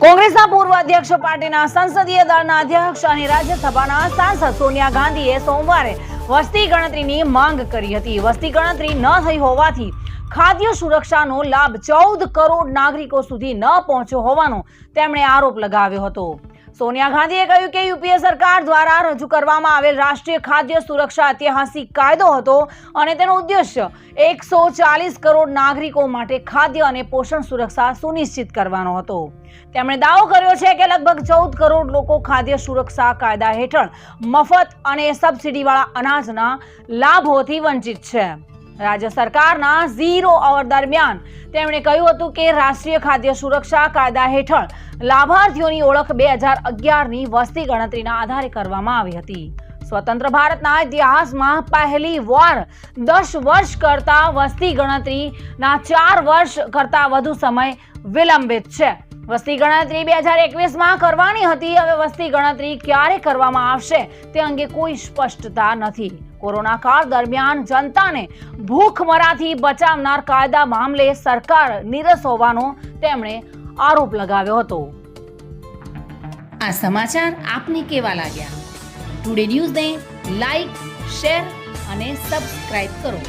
કોંગ્રેસના પૂર્વ અધ્યક્ષ પાર્ટીના સંસદીય દળના અધ્યક્ષ અને રાજ્યસભાના સાંસદ સોનિયા ગાંધીએ સોમવારે વસ્તી ગણતરીની માંગ કરી હતી. વસ્તી ગણતરી ન થઈ હોવાથી ખાદ્ય સુરક્ષાનો લાભ ચૌદ કરોડ નાગરિકો સુધી ન પહોંચ્યો હોવાનો તેમણે આરોપ લગાવ્યો હતો. સોનિયા ગાંધીએ કહ્યું કે યુપીએ સરકાર દ્વારા રજૂ કરવામાં આવેલ રાષ્ટ્રીય ખાદ્ય સુરક્ષા ઐતિહાસિક કાયદો હતો અને તેનો ઉદ્દેશ્ય એકસો ચાલીસ કરોડ નાગરિકો માટે ખાદ્ય અને પોષણ સુરક્ષા સુનિશ્ચિત કરવાનો હતો. તેમણે દાવો કર્યો છે કે લગભગ ચૌદ કરોડ લોકો ખાદ્ય સુરક્ષા કાયદા હેઠળ મફત અને સબસિડીવાળા અનાજના લાભોથી વંચિત છે. રાજ્ય સરકારના ઝીરો અવર દરમિયાન તેમણે કહ્યું હતું કે રાષ્ટ્રીય ખાદ્ય સુરક્ષા કાયદા હેઠળ લાભાર્થીઓની ઓળખ બે હજાર અગિયારની વસ્તી ગણતરીના આધારે કરવામાં આવી હતી. સ્વતંત્ર ભારતના ઇતિહાસમાં પહેલી વાર દસ વર્ષ કરતા વસ્તી ગણતરીના ચાર વર્ષ કરતા વધુ સમય વિલંબિત છે. વસ્તી ગણતરી બે હજાર એકવીસમાં કરવાની હતી. હવે વસ્તી ગણતરી ક્યારે કરવામાં આવશે તે અંગે કોઈ સ્પષ્ટતા નથી. કોરોના કાળ દરમિયાન જનતાને ભૂખમરાથી બચાવનાર કાયદા મામલે સરકાર નીરસ હોવાનો તેમણે આરોપ લગાવ્યો હતો. આ સમાચાર આપને કેવા લાગ્યા? ટુડે ન્યૂઝને લાઈક, શેર અને સબસ્ક્રાઇબ કરો.